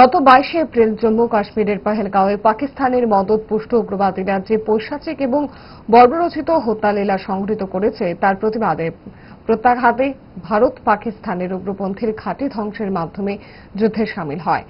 গত বাইশে এপ্রিল জম্মু কাশ্মীরের পাহেলগাঁওয়ে পাকিস্তানের মদতপুষ্ট উগ্রবাদীরা যে পৈশাচিক এবং বর্বরচিত হত্যালীলা সংঘটিত করেছে তার প্রতিবাদে। প্রত্যাঘাতে ভারত পাকিস্তানের উগ্রপন্থীর খাঁটি ধ্বংসের মাধ্যমে যুদ্ধে সামিল হয়।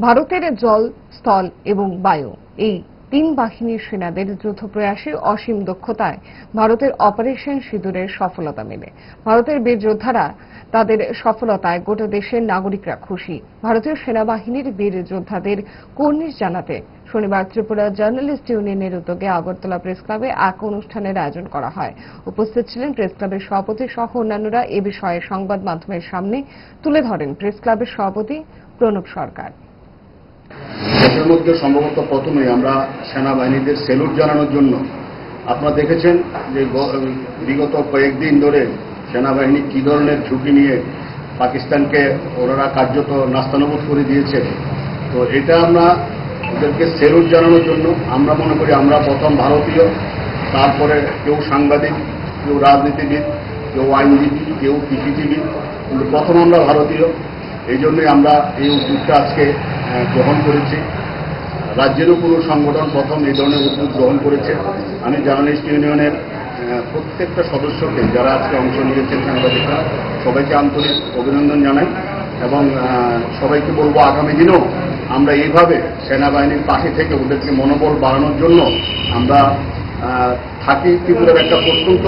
ভারতের জল, স্থল এবং বায়ু এই তিন বাহিনীর সেনাদের যুদ্ধপ্রয়াসে অসীম দক্ষতায় ভারতের অপারেশন সিঁদুরের সফলতা মেলে। ভারতের বীর যোদ্ধারা তাদের সফলতায় গোটা দেশের নাগরিকরা খুশি। ভারতীয় সেনাবাহিনীর বীর যোদ্ধাদের কর্নিশ জানাতে শনিবার ত্রিপুরা জার্নালিস্ট ইউনিয়নের উদ্যোগে আগরতলা প্রেস ক্লাবে এক অনুষ্ঠানের আয়োজন করা হয়। উপস্থিত ছিলেন প্রেস ক্লাবের সভাপতি সহ অন্যান্যরা এ বিষয়ে সংবাদ মাধ্যমের সামনে তুলে ধরেন। প্রেস ক্লাবের সভাপতি প্রণব সরকার। মধ্যে সম্ভবত প্রথমে আমরা সেনাবাহিনীদের সেলুট জানানোর জন্য, আপনারা দেখেছেন যে বিগত কয়েকদিন ধরে সেনাবাহিনী কী ধরনের ঝুঁকি নিয়ে পাকিস্তানকে ওনারা কার্যত নাস্তানবোধ করে দিয়েছে। তো এটা আমরা ওদেরকে সেলুট জানানোর জন্য, আমরা মনে করি আমরা প্রথম ভারতীয়, তারপরে কেউ সাংবাদিক, কেউ রাজনীতিবিদ, কেউ আইনজীবী, কেউ কৃষিজীবী প্রথম আমরা ভারতীয়। এই জন্যই আমরা এই উদ্যোগটা আজকে গ্রহণ করেছি। রাজ্যেরও কোনো সংগঠন প্রথম এই ধরনের উদ্যোগ গ্রহণ করেছে। আমি জার্নালিস্ট ইউনিয়নের প্রত্যেকটা সদস্যকে যারা আজকে অংশ নিয়েছেন সাংবাদিকরা, সবাইকে আন্তরিক অভিনন্দন জানাই এবং সবাইকে বলব আগামী দিনেও আমরা এইভাবে সেনাবাহিনীর পাশে থেকে ওদেরকে মনোবল বাড়ানোর জন্য আমরা থাকি। ত্রিপুরার একটা প্রত্যন্ত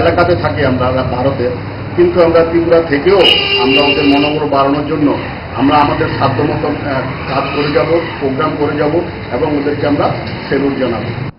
এলাকাতে থাকি আমরা ভারতে কিন্তু আমরা ত্রিপুরা থেকেও আমরা ওদের মনোবল বাড়ানোর জন্য আমরা আমাদের সাধ্যমতো কাজ করে যাব প্রোগ্রাম করে যাব এবং ওদেরকে আমরা সেলুট জানাব।